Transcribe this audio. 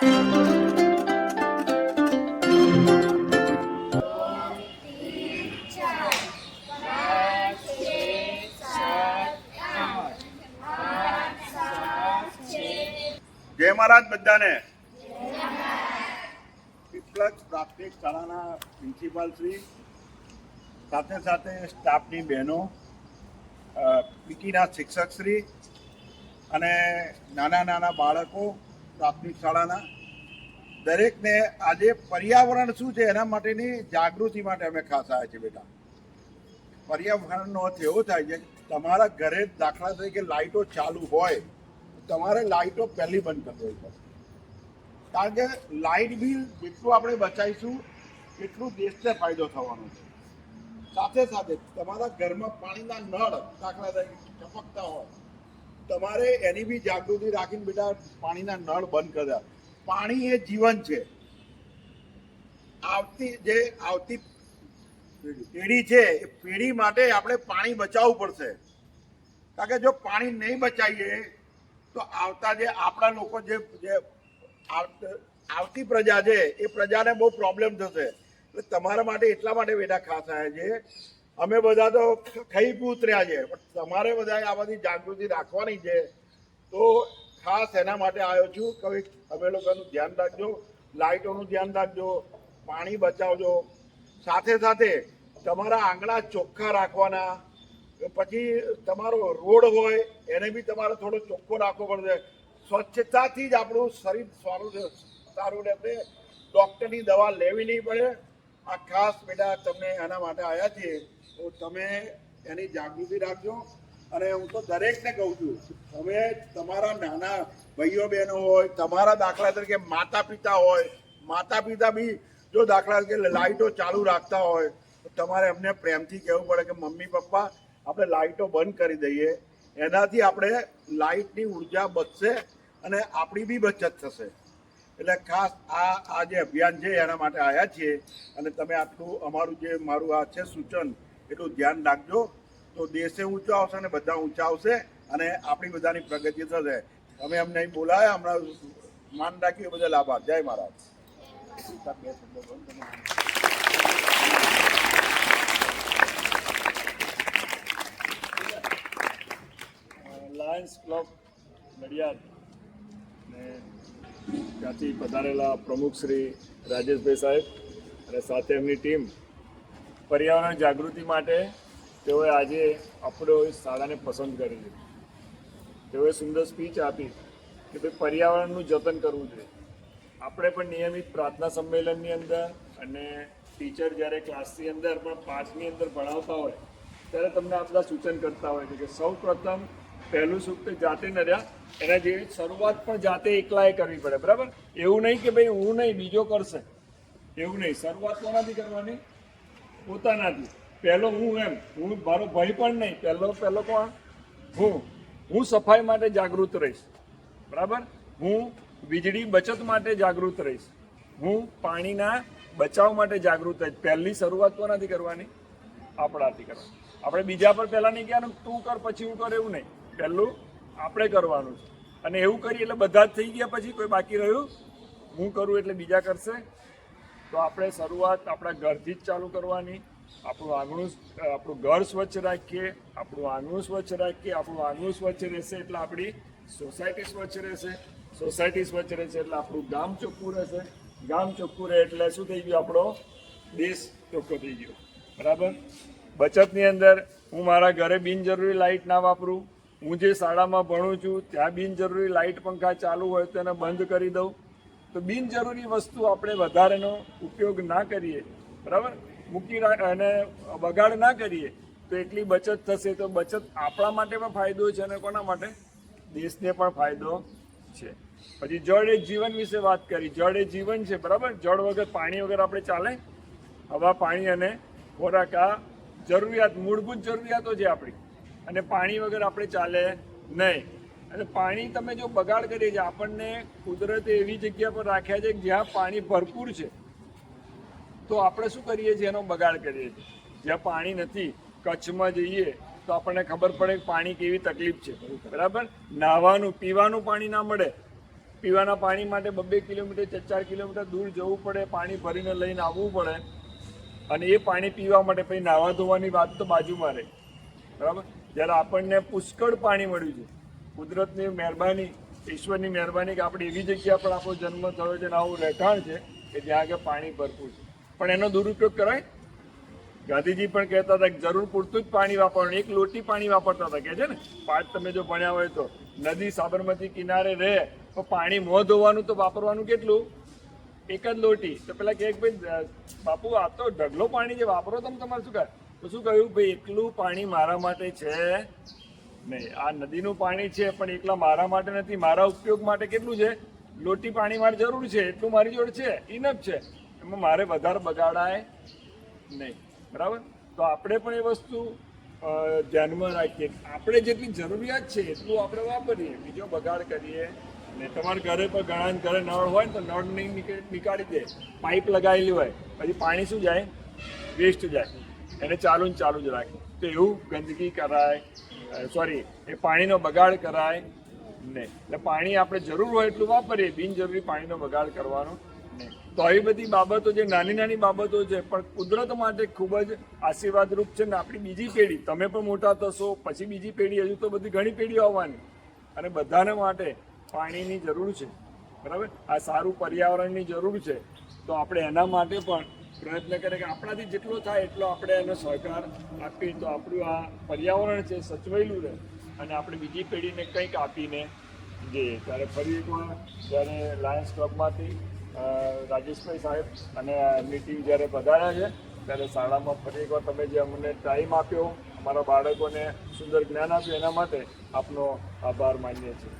જય મહારાજ બધાને. પીપલજ પ્રાથમિક શાળાના પ્રિન્સિપાલ શ્રી, સાથે સાથે સ્ટાફની બહેનો પીટીના શિક્ષક શ્રી અને નાના નાના બાળકો પ્રાથમિક શાળાના. દરેકને આજે પર્યાવરણ શું છે એના માટેની જાગૃતિ માટે અમે ખાસ આવ્યા છીએ બેટા. પર્યાવરણનો અર્થ એવો થાય છે તમારા ઘરે દાખલા તરીકે લાઇટો ચાલુ હોય તમારે લાઇટો પહેલી બંધ કરવી પડશે કારણ કે લાઇટ બિલ જેટલું આપણે બચાવીશું, એટલું દેશને ફાયદો થવાનો છે. સાથે સાથે તમારા ઘરમાં પાણીના નળ દાખલા તરીકે ટપકતા હોય તમારે એની બી જાગૃતિ રાખીને બેટા પાણીના નળ બંધ કર્યા પાણી એ જીવન છે. આવતી જે આવતી પેઢી છે, એ પેઢી માટે આપણે પાણી બચાવવું પડશે. કારણ કે જો પાણી નહીં બચાવીએ, તો આવતા જે આપણા લોકો જે જે આવતી પ્રજા છે, એ પ્રજાને બહુ પ્રોબ્લેમ થશે. એટલે તમારા માટે એટલા માટે બેટા ખાસ આવ્યા છે અમે બધા તો ખાઈ ઉતર્યા છે. પણ તમારે બધા આ બધી જાગૃતિ રાખવાની છે. તો ખાસ એના માટે આવ્યો છું કે તમે લોકોનું ધ્યાન રાખજો, લાઇટોનું ધ્યાન રાખજો, પાણી બચાવજો. સાથે સાથે તમારા આંગણા ચોખ્ખા રાખવાના. પછી તમારો રોડ હોય, એને બી તમારે થોડો ચોખ્ખો રાખવો પડશે. સ્વચ્છતાથી જ આપણું શરીર સારું સારું રહેશે. ડૉક્ટરની દવા લેવી નહીં પડે. આ ખાસ બેટા તમને એના માટે આવ્યા છીએ. તો તમે એની જાગૃતિ રાખજો અને હું તો દરેકને કહું છું, તમે તમારા નાના ભાઈઓ બહેનો હોય, તમારા દાખલા તરીકે માતા પિતા હોય, માતા પિતા બી જો દાખલા તરીકે લાઇટો ચાલુ રાખતા હોય, તો તમારે એમને પ્રેમથી કહેવું પડે કે, મમ્મી, પપ્પા, આપણે લાઇટો બંધ કરી દઈએ, એનાથી આપણે લાઇટની ઊર્જા બચશે અને આપણી બી બચત થશે. એટલે ખાસ આ આ જે અભિયાન છે, એના માટે આવ્યા છીએ, અને તમે આટલું અમારું જે મારું આ છે સૂચન એટલું ધ્યાન રાખજો. તો દેશે ઊંચો આવશે અને બધા ઊંચા આવશે અને આપણી બધાની પ્રગતિ થશે. તમે અમને અહીં બોલાયા, હમણાં માન રાખી બધા લાભા જય મહારાજ. લાયન્સ ક્લબ નડિયાદ ને ત્યાંથી પધારેલા પ્રમુખ શ્રી રાજેશભાઈ સાહેબ અને સાથે એમની ટીમ પર્યાવરણ જાગૃતિ માટે તેઓએ આજે આપણો શાળાને પસંદ કરી છે તેઓએ સુંદર સ્પીચ આપી કે ભાઈ પર્યાવરણનું જતન કરવું જોઈએ. આપણે પણ નિયમિત પ્રાર્થના સંમેલનની અંદર અને ટીચર જ્યારે ક્લાસની અંદર પણ પાઠની અંદર ભણાવતા હોય, ત્યારે તમને આ સૂચન કરતા હોય છે કે સૌ પ્રથમ પહેલું સૂક્ત જાતે નર્યા એના જેવી શરૂઆત પણ જાતે એકલાએ કરવી પડે, બરાબર? એવું નહીં કે ભાઈ હું નહીં, બીજો કરશે. એવું નહીં, શરૂઆત કોનાથી કરવાની? પોતાનાથી પહેલો હું એમ. હું, મારો ભાઈ પણ નહીં. પહેલો પહેલો કોણ? હું. હું સફાઈ માટે જાગૃત રહીશ. બરાબર? હું વીજળી બચત માટે જાગૃત રહીશ. હું પાણીના બચાવ માટે જાગૃત રહીશ. પહેલી શરૂઆત કોનાથી કરવાની? આપણાથી કરવાની. આપણે બીજા પર પહેલાં નહીં કહેવાનું તું કર, પછી હું કર એવું નહીં. પહેલું આપણે કરવાનું છે. અને એવું કરીએ એટલે બધા જ થઈ ગયા પછી કોઈ બાકી રહ્યું? હું કરું એટલે બીજા કરશે. તો આપણે શરૂઆત આપણા ઘરથી જ ચાલુ કરવાની. આપણું આંગણું આપણું ઘર સ્વચ્છ રાખીએ. આપણું આંગણું સ્વચ્છ રાખીએ. આપણું આંગણું સ્વચ્છ રહેશે એટલે આપણી સોસાયટી સ્વચ્છ રહેશે. સોસાયટી સ્વચ્છ રહેશે એટલે આપણું ગામ ચોખ્ખું રહેશે. ગામ ચોખ્ખું રહે એટલે શું થઈ ગયું? આપણો દેશ ચોખ્ખો થઈ ગયો. બરાબર? બચતની અંદર હું મારા ઘરે બિનજરૂરી લાઇટ ના વાપરું. હું જે શાળામાં ભણું છું, ત્યાં બિનજરૂરી લાઇટ પંખા ચાલુ હોય તો એને બંધ કરી દઉં. તો બિનજરૂરી વસ્તુ આપણે વધારેનો ઉપયોગ ના કરીએ, બરાબર? મૂકી અને બગાડ ના કરીએ, તો એટલી બચત થશે તો બચત આપણા માટે પણ ફાયદો છે અને કોના માટે? દેશને પણ ફાયદો છે. પછી જળ એ જીવન વિશે વાત કરી. જળ એ જીવન છે, બરાબર? જળ વગર પાણી વગર આપણે ચાલે? હવા, પાણી અને ખોરાક આ જરૂરિયાત, મૂળભૂત જરૂરિયાતો છે આપણી. અને પાણી વગર આપણે ચાલે નહીં. અને પાણી તમે જો બગાડ કરીએ છીએ આપણને કુદરતે એવી જગ્યા પર રાખ્યા છે જ્યાં પાણી ભરપૂર છે. તો આપણે શું કરીએ છીએ એનો બગાડ કરીએ છીએ? જ્યાં પાણી નથી, કચ્છમાં જઈએ, તો આપણને ખબર પડે કે પાણી કેવી તકલીફ છે. બરાબર? નાહવાનું, પીવાનું પાણી ના મળે. પીવાના પાણી માટે બબે કિલોમીટર, ચાર ચાર કિલોમીટર દૂર જવું પડે, પાણી ભરીને લઈને આવવું પડે. અને એ પાણી પીવા માટે પછી નાહવા ધોવાની વાત તો બાજુમાં રહે. બરાબર? જ્યારે આપણને પુષ્કળ પાણી મળ્યું છે કુદરતની મહેરબાની, ઈશ્વરની મહેરબાની કે આપણે એવી જગ્યા પર આપણો જન્મ થયો છે અને આવું રહેઠાણ છે કે જ્યાં આગળ પાણી ભરપૂર છે. પણ એનો દુરુપયોગ કરાય? ગાંધીજી પણ કહેતા હતા કે જરૂર પૂરતું જ પાણી વાપરવાનું, એક લોટી પાણી વાપરતા હતા. કે છે ને પાઠ તમે જો ભણ્યા હોય તો, નદી સાબરમતી કિનારે રહે તો પાણી મોં ધોવાનું તો વાપરવાનું કેટલું? એક જ લોટી. તો પેલા કે ભાઈ બાપુ, આ તો ઢગલો પાણી જે વાપરો તમે તમારે શું કહે તો શું કહ્યું? ભાઈ એકલું પાણી મારા માટે છે નહીં, આ નદીનું પાણી છે, પણ એકલા મારા માટે નથી, મારા ઉપયોગ માટે કેટલું છે? લોટી પાણી મારે જરૂર છે, એટલું મારી જોડે છે ઇનફ છે. એમાં મારે વધારે બગાડાય નહીં, બરાબર? તો આપણે પણ એ વસ્તુ ધ્યાનમાં રાખીએ. આપણે જેટલી જરૂરિયાત છે, એટલું આપણે વાપરીએ. બીજો બગાડ કરીએ ને તમારા ઘરે પણ ઘણા ઘરે નળ હોય ને તો નળ નહીં નીકળી- દે. પાઇપ લગાવેલી હોય, પછી પાણી શું જાય? વેસ્ટ જાય. એને ચાલુ ને ચાલુ જ રાખે. તો એવું ગંદકી કરાય સોરી એ પાણીનો બગાડ કરાય નહીં. એટલે પાણી આપણે જરૂર હોય એટલું વાપરીએ, બિનજરૂરી પાણીનો બગાડ કરવાનો નહીં. તો આવી બધી બાબતો જે, નાની નાની બાબતો છે, પણ કુદરત માટે ખૂબ જ આશીર્વાદરૂપ છે ને આપણી બીજી પેઢી. તમે પણ મોટા થશો પછી બીજી પેઢી, હજુ તો બધી ઘણી પેઢીઓ આવવાની. અને બધાને માટે પાણીની જરૂર છે. બરાબર? આ સારું પર્યાવરણની જરૂર છે. તો આપણે એના માટે પણ પ્રયત્ન કરે કે આપણાથી જેટલો થાય એટલો આપણે એનો સહકાર આપીએ તો આપણું આ પર્યાવરણ છે સચવાયેલું રહે અને આપણે બીજી પેઢીને કંઈક આપીને જઈએ. ત્યારે ફરી એકવાર જ્યારે લાયન્સ ક્લબમાંથી રાજેશભાઈ સાહેબ અને એમની ટીમ જ્યારે પધાર્યા છે, ત્યારે શાળામાં ફરી એકવાર તમે જે અમને ટાઈમ આપ્યો, અમારા બાળકોને સુંદર જ્ઞાન આપ્યું, એના માટે આપનો આભાર માનીએ છીએ.